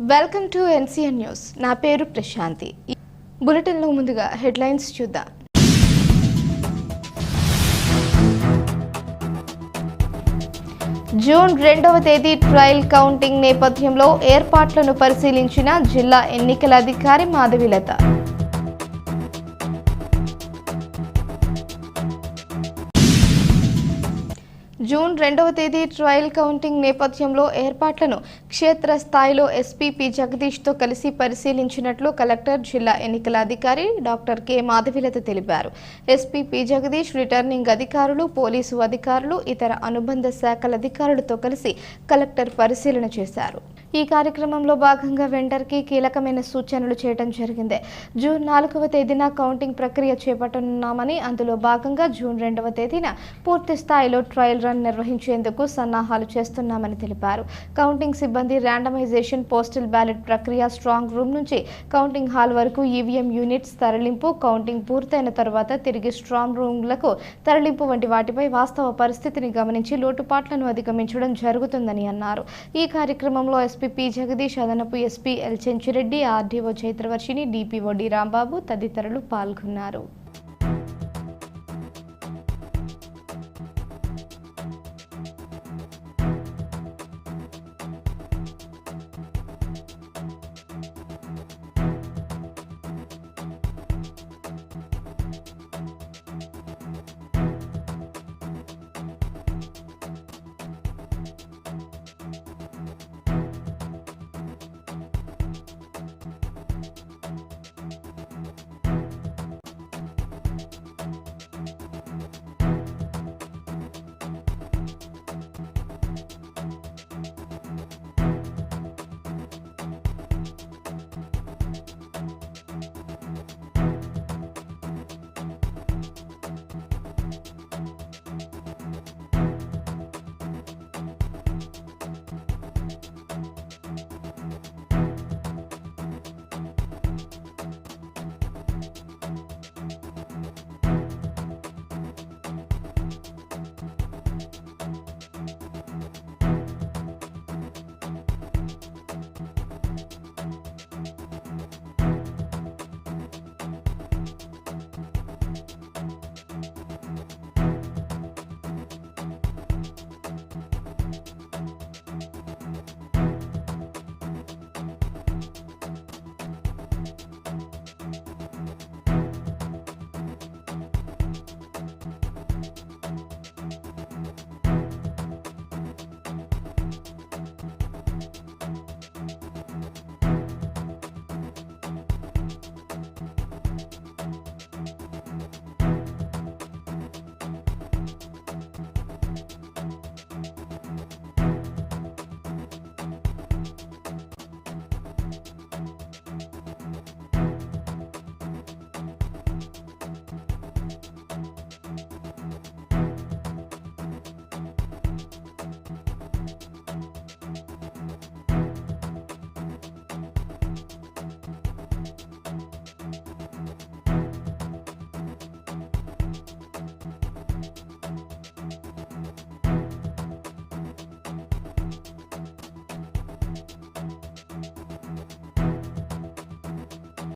Welcome to NCN news. నా పేరు ప్రశాంతి. బులెటిన్లో ముందుగా హెడ్లైన్స్ చూద్దాం. జూన్ రెండవ తేదీ ట్రయల్ కౌంటింగ్ నేపథ్యంలో ఏర్పాట్లను పరిశీలించిన జిల్లా ఎన్నికల అధికారి మాధవిలత. జూన్ రెండవ తేదీ ట్రయల్ కౌంటింగ్ నేపథ్యంలో ఏర్పాట్లను క్షేత్రస్థాయిలో స్థాయిలో పి జగదీష్తో కలిసి పరిశీలించినట్లు కలెక్టర్ జిల్లా ఎన్నికల అధికారి డాక్టర్ కె మాధవిలత తెలిపారు. ఎస్పీపీ జగదీష్ రిటర్నింగ్ అధికారులు పోలీసు అధికారులు ఇతర అనుబంధ శాఖల అధికారులతో కలిసి కలెక్టర్ పరిశీలన చేశారు. ఈ కార్యక్రమంలో భాగంగా వెండర్కి కీలకమైన సూచనలు చేయడం జరిగింది. జూన్ నాలుగవ తేదీన కౌంటింగ్ ప్రక్రియ చేపట్టనున్నామని అందులో భాగంగా జూన్ రెండవ తేదీన పూర్తి స్థాయిలో ట్రయల్ రన్ నిర్వహించేందుకు సన్నాహాలు చేస్తున్నామని తెలిపారు. కౌంటింగ్ సిబ్బంది ర్యాండమైజేషన్ పోస్టల్ బ్యాలెట్ ప్రక్రియ స్ట్రాంగ్ రూమ్ నుంచి కౌంటింగ్ హాల్ వరకు ఈవీఎం యూనిట్స్ తరలింపు కౌంటింగ్ పూర్తయిన తర్వాత తిరిగి స్ట్రాంగ్ రూమ్లకు తరలింపు వంటి వాటిపై వాస్తవ పరిస్థితిని గమనించి లోటుపాట్లను అధిగమించడం జరుగుతుందని అన్నారు. ఈ కార్యక్రమంలో ఎస్పీ పి జగదీష్ అదనపు SP L Chenchireddy RDO Chaitravarshini DPO D Rambabu తదితరులు పాల్గొన్నారు.